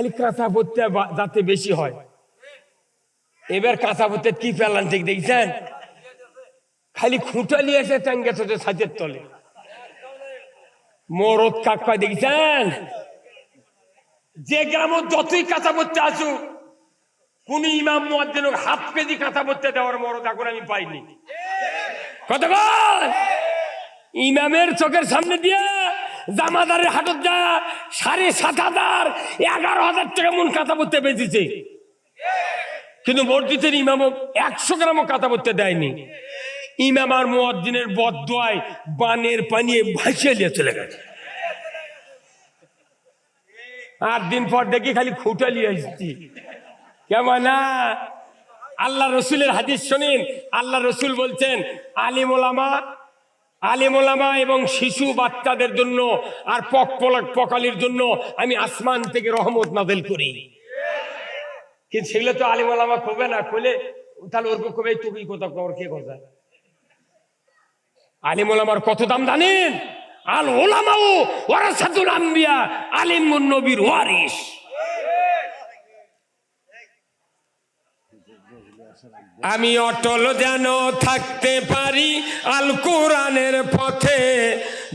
খালি কাঁচা পড়তে যাতে বেশি হয়। এবার কাঁচা পড়তে কি পেলাম ঠিক দেখছেন? খালি খুঁটা নিয়ে এসে টাঙ্গে তো ছাদের তলে। মরদ কাক দেখছেন? যে গ্রাম যতই কাঁচা পড়তে আসুক, কোন ইমাম মুয়াজ্জিন হাফ কেজি কাঁচা পড়তে দেওয়ার মরদ এখন আমি পাইনি। কত ইমামের চোখের সামনে দিয়ে জামাদারের হাটত যা সাড়ে সাত হাজার, এগারো হাজার টাকা মন কাঁচা পড়তে বেঁচেছে। কিন্তু মসজিদের ইমামও একশো গ্রামও কাঁচা পড়তে দেয়নি। ইমাম আর মুয়াজ্জিনের বদোয়ায় বানের পানি ভাসিয়ে নিয়ে চলে গেছে। আট দিন পর দেখি খালি খুঁটা নিয়ে আসছি। কেমন না? আল্লাহ রসুলের হাদিস শোনেন, আল্লাহ রসুল বলছেন আলিম ওলামা আলিম এবং শিশু বাচ্চাদের জন্য আর পক পলক পকালির জন্য আমি আসমান থেকে রহমত নাজেল করি। কিন্তু সেগুলো তো আলিম ওলামা কবে না, খুলে তাহলে ওর কবে তুমি কোথাও কবর কে কথা? আলিম ওলামার কত দাম জানেন? আল ওলামাও ওরাসাতুল আম্বিয়া আলিম নবীর ওয়ারিস আমি অটল যেন থাকতে পারি, আল কোরআনের পথে।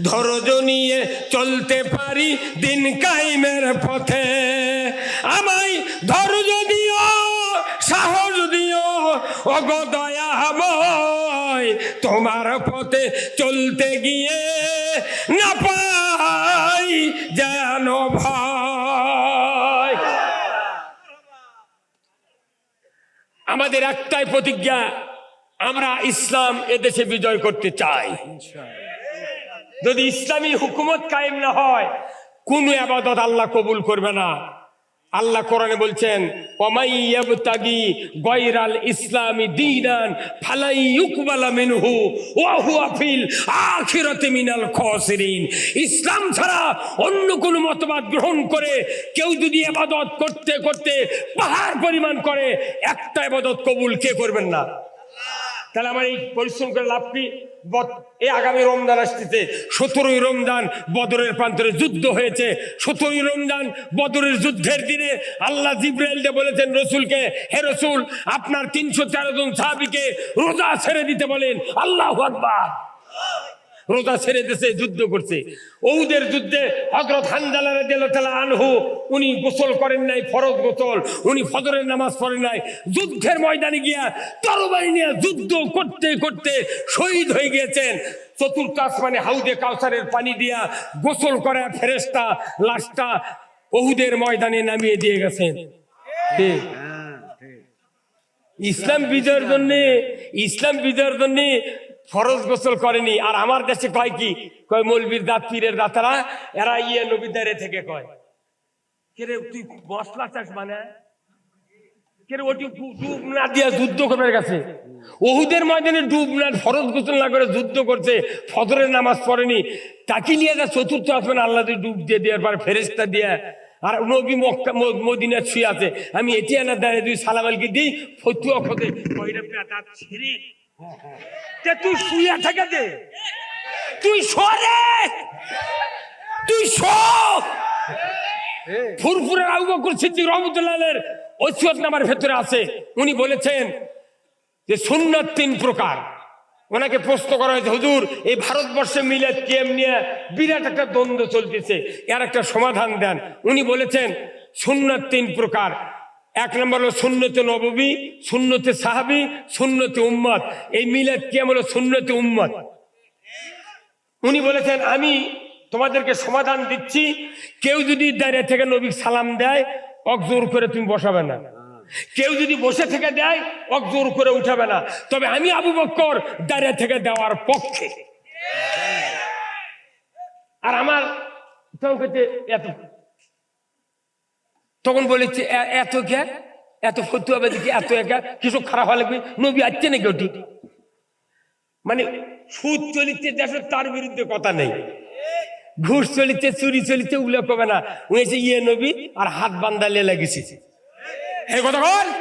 ধৈর্য নিয়ে চলতে পারি, দিন কাইমের পথে। আমায় ধৈর্য দিও, সাহস দিও, ওগো দয়াময়, তোমার পথে চলতে গিয়ে না পাই যেন ভয়। আমাদের একটাই প্রতিজ্ঞা, আমরা ইসলাম এদেশে বিজয় করতে চাই। যদি ইসলামী হুকুমত কায়েম না হয়, কোন আবাদত আল্লাহ কবুল করবে না। আল্লাহ কোরআনে বলছেন ইসলামী মিনাল ইসলাম ছাড়া অন্য কোন মতবাদ গ্রহণ করে কেউ যদি ইবাদত করতে করতে পাহাড় পরিমাণ করে, একটা এবাদত কবুল কে করবেন না? তাহলে আমার এই পরিশ্রম করে লাভ কি? এই আগামী রমজান আসতেছে। সতেরোই রমজান বদরের প্রান্তরে যুদ্ধ হয়েছে। সতেরোই রমজান বদরের যুদ্ধের দিনে আল্লাহ জিব্রাইলকে বলেছেন, রসুলকে, হে রসুল, আপনার তিনশো তেরো জন সাহাবিকে রোজা ছেড়ে দিতে বলেন। আল্লাহ আকবার। রোজা ছেড়ে দেশে যুদ্ধ করছে। ওদের যুদ্ধে হজরত হানজালারে দিল তালা আনহু উনি গোসল করেন নাই ফরজ গোসল। উনি ফজরের নামাজ পড়েন নাই। যুদ্ধের ময়দানে গিয়া তরবারি নিয়ে যুদ্ধ করতে করতে শহীদ হয়ে গিয়েছেন। চতুর্থ আসমানে হাউদে কাউসারের পানি দিয়া গোসল করা ফেরেস্তা লাশটা ওহুদের ময়দানে নামিয়ে দিয়ে গেছেন। ইসলাম বিজয়ের জন্য ইসলাম বিজয়ের জন্য ফরজ গোসল করেনি। আর আমার দেশে কয় কি? কয়, মৌলবীর দাঁত পীরের দাতারা, এরা ইয়ে নবীদারে থেকে কয়। কেরে, তুই মশলা চাস মানে? যুদ্ধ ফজরের নামাজ পড়েনি। তাকে নিয়ে যা চতুর্থ আসবেন ডুব দিয়ে দেওয়ার পর ফেরেস্তা আর শুয়ে আছে। আমি এটি আনার দাঁড়িয়ে দুই সালাম দিই, ফতুয়া পেটা ছিঁড়ে। তুই শুয়ে থাকে দে। তুই সরে তুই ফুরফুরের আবু বকর সিদ্দিক রহমতুল্লাহের ঐশ্বর নামার ভেতরে আছে। উনি বলেছেন যে সুন্নাত তিন প্রকার। ওনাকে প্রশ্ন করা হয়েছে, হুজুর, এই ভারতবর্ষে মিলে কেম নিয়ে বিরাট একটা দ্বন্দ্ব চলতেছে। এর একটা সমাধান দেন। উনি বলেছেন, সুন্নাত তিন প্রকার। এক নম্বর হলো সুন্নতে নববী, সুন্নতে সাহাবি, সুন্নতে উম্মত এই মিলাদ কেম হলো সুন্নতে উম্মত উনি বলেছেন, আমি তোমাদেরকে সমাধান দিচ্ছি। কেউ যদি দাঁড়িয়ে থেকে নবী সালাম দেয় অকজোর করে তুমি বসাবে না। কেউ যদি বসে থেকে দেয় অকজোর করে উঠাবে না। তবে আমি আবু বক্কর দাঁড়িয়ে থেকে দেওয়ার পক্ষে। আর আমার এত তখন বলেছে, "এ- এত কে এত ফতুয়াবাদি কি এত একা কিছু খারাপ হলে কি নবী আসছে নাকি ওটি মানে সুদ চলিতে দেশে তার বিরুদ্ধে কথা নেই। ঘুষ চলিতে, চুরি চলিতে উল্লেখ হবে না। উয়েছে ইয়ে নবী আর হাত বান্দালে লাগিয়েছে এই কথা বল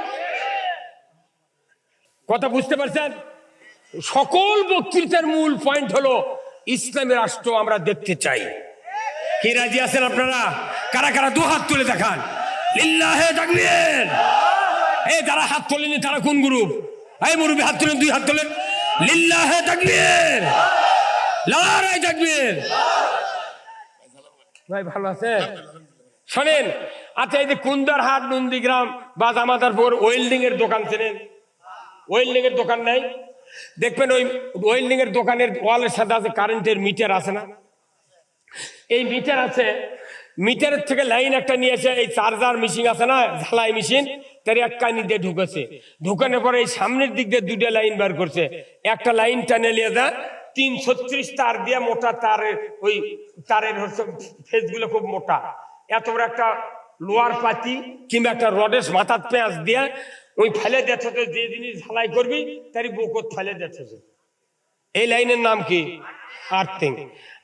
কথা বুঝতে পারছেন? সকল বক্তৃতার মূল পয়েন্ট হলো ইসলামী রাষ্ট্র আমরা দেখতে চাই। কি রাজি আছেন আপনারা? কারা কারা দু হাত তুলে দেখান? লিল্লাহে তাকবীর। এই যারা হাত তোলেনি তারা কোন গ্রুপ? এই মুরব্বী হাত তোলেন, দুই হাত তোলেন। লিল্লাহে তাকবীর। লড়াই তাকবীর। ভাই, ভালো আছে? শোনেন আচ্ছা এই যে কুন্দারহাট, নন্দীগ্রাম বা জামাদারপুর ওয়েল্ডিং এর দোকান চেনেন? ওয়েল্ডিং এর দোকান নাই? দেখবেন ওই ওয়েল্ডিং এর দোকানের ওয়ালের সাথে আছে কারেন্টের মিটার আছে না? এই মিটার আছে মিটারের থেকে লাইন একটা নিয়ে এসে এই চার্জার মেশিন আছে না, ঝালাই মেশিন, তার এক কানি দিয়ে ঢুকেছে। ঢুকানোর পরে এই সামনের দিক দিয়ে দুটো লাইন বার করছে। একটা লাইন টানে নিয়ে যা তিন ছত্রিশ তার দিয়ে মোটা তারের ওই তারের হচ্ছে ফেসগুলো খুব মোটা। এত বড় একটা লোয়ার পাতি কিংবা একটা রডের মাথার পেঁয়াজ দিয়ে ওই ফেলে দেখছে যে জিনিস ঝালাই করবি, তারই বুকত ফেলে দেখছে এই লাইনের নাম কি? আর্থিং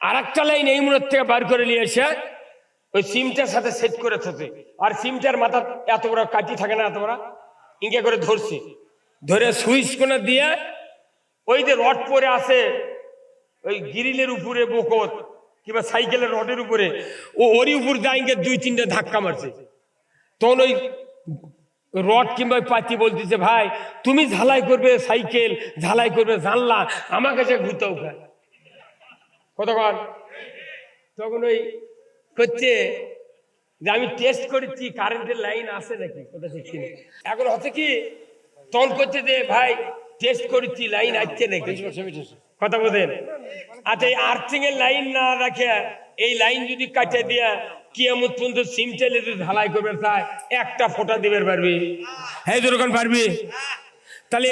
আর একটা লাইন এই মুহূর্ত থেকে বার করে নিয়ে এসে ওই সিমটার সাথে সেট করে থাকে আর সিমটার মাথা এত বড় কাটি থাকে না, এত বড়? ইঙ্গে করে ধরছে। ধরে সুইচ কোনে দিয়ে ওই যে রড পরে আছে, ওই গ্রিলের উপরে বকত, কিংবা সাইকেলের রডের উপরে, ও ওরই উপর যাইঙ্গে দুই, তিনটে ধাক্কা মারছে। তখন ওই রড কিংবা পাতি বলতেছে, ভাই, তুমি ঝালাই করবে সাইকেল, ঝালাই করবে জানলা আমার কাছে ঘুরতেও খায় কতক্ষণ তখন ওই করছে যে আমি টেস্ট করেছি কারেন্টের লাইন আছে নাকি? কথা শিখছি এখন হচ্ছে কি তখন করছে যে ভাই টেস্ট করেছি লাইন আসছে নাকি? কথা বোঝেন আচ্ছা এই আর্থিং এর লাইন না রাখে এই লাইন যদি কাটে দিয়া কিয়ামত পর্যন্ত সিম চাইলে যদি ঢালাই করবে চায় একটা ফোঁটা দিবে পারবি? হ্যাঁ যেরকম পারবি। তাহলে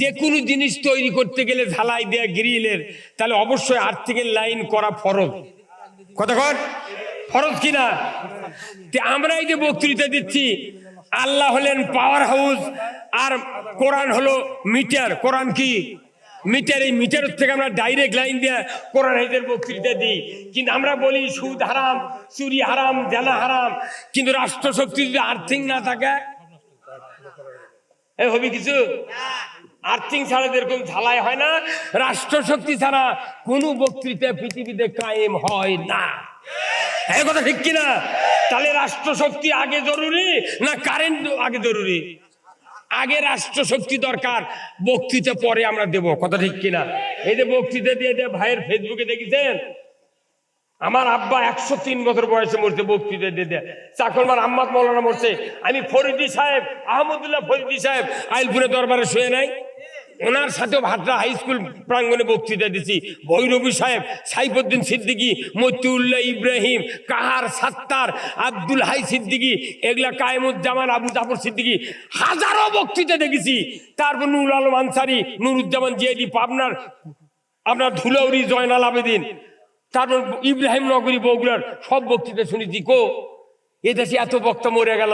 যে কোনো জিনিস তৈরি করতে গেলে ঝালাই দেয়া গ্রিলের তাহলে অবশ্যই আর্থিকের লাইন করা ফরজ। কতক্ষণ ফরজ কিনা? আমরা এই যে বক্তৃতা দিচ্ছি, আল্লাহ হলেন পাওয়ার হাউস আর কোরআন হলো মিটার কোরআন কি? মিটার এই মিটার থেকে আমরা ডাইরেক্ট লাইন দিয়ে কোরআন হাইদের বক্তৃতা দিই। কিন্তু আমরা বলি সুদ হারাম, চুরি হারাম জানা হারাম। কিন্তু রাষ্ট্রশক্তি যদি আর্থিক না থাকে, এ হবি কিছু? আর্থিং ছাড়া যেরকম ঝালাই হয় না। রাষ্ট্রশক্তি ছাড়া কোনো বক্তৃতা পৃথিবীতে কায়েম হয় না। এই কথা ঠিক কিনা? তাহলে রাষ্ট্রশক্তি আগে জরুরি না কারেন্ট আগে জরুরি? আগে রাষ্ট্রশক্তি দরকার, বক্তৃতা পরে আমরা দেব, কথা ঠিক কিনা? এই যে বক্তৃতা দিয়ে দিয়ে ভাইয়ের ফেসবুকে দেখেছেন? আমার আব্বা একশো তিন বছর বয়সে মরছে বক্তৃতা দিতে চাকরমার আম্মাদ মৌলানা মরছে। আমি ফরিদি সাহেব, আহমদুল্লাহ ফরিদি সাহেব আইলপুরে দরবারে শুয়ে নাই। ওনার সাথেও ভাটরা হাই স্কুল প্রাঙ্গণে বক্তৃতা দিছি ভৈরবী সাহেব, সাইফুদ্দিন সিদ্দিকী, মতিউল্লাহ ইব্রাহিম, কাহার সাত্তার, আব্দুল হাই সিদ্দিকী, এগুলা কায়েমুজ্জামান, আবু জাফর সিদ্দিকী, হাজারো বক্তৃতা দেখেছি। তারপর নুর আলম আনসারি, নুরুজ্জামান জিয়াদি, পাবনার আপনার ধুলৌরি জয়নাল আবেদিন, তারপর ইব্রাহিম নগরী, বগুড়ার সব বক্তৃতা শুনেছি। কো এ দেশে এত বক্তা মরে গেল,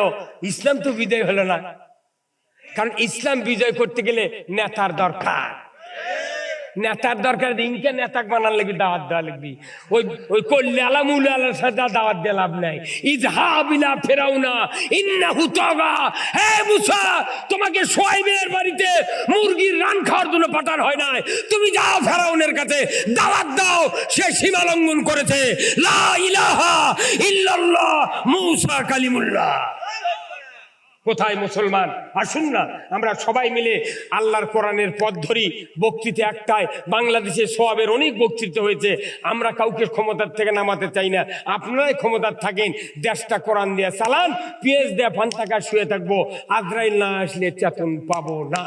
ইসলাম তো বিদায় হলো না। কারণ ইসলাম বিজয় করতে গেলে নেতার দরকার। নেতার দরকার ইনকে নেতাক বানার লাগি দাওয়াত দেওয়া লাগবি। ওই ওই কল্যালা মুলালার সাথে দাওয়াত দিয়ে লাভ নাই। ইজহাবিলা ফেরাও না ইন্না হুতগা হে মুসা, তোমাকে সোয়াইবের বাড়িতে মুরগির রান খাওয়ার জন্য পাঠার হয় নাই। তুমি যাও ফেরাউনের কাছে, দাওয়াত দাও, সে সীমা লঙ্ঘন করেছে। লা ইলাহা ইল্লাল্লাহ, মুসা কালিমুল্লাহ। কোথায় মুসলমান? আসুন না, আমরা সবাই মিলে আল্লাহর কোরআনের পথ ধরি, বক্তৃতা একটাই বাংলাদেশে সোয়াবের অনেক বক্তৃতা হয়েছে, আমরা কাউকে ক্ষমতার থেকে নামাতে চাই না। আপনারাই ক্ষমতার থাকেন, দেশটা কোরআন দিয়ে চালান, পিএস দেয়া পান শুয়ে থাকব, আজরাইল না আসলে চেতন পাবো না।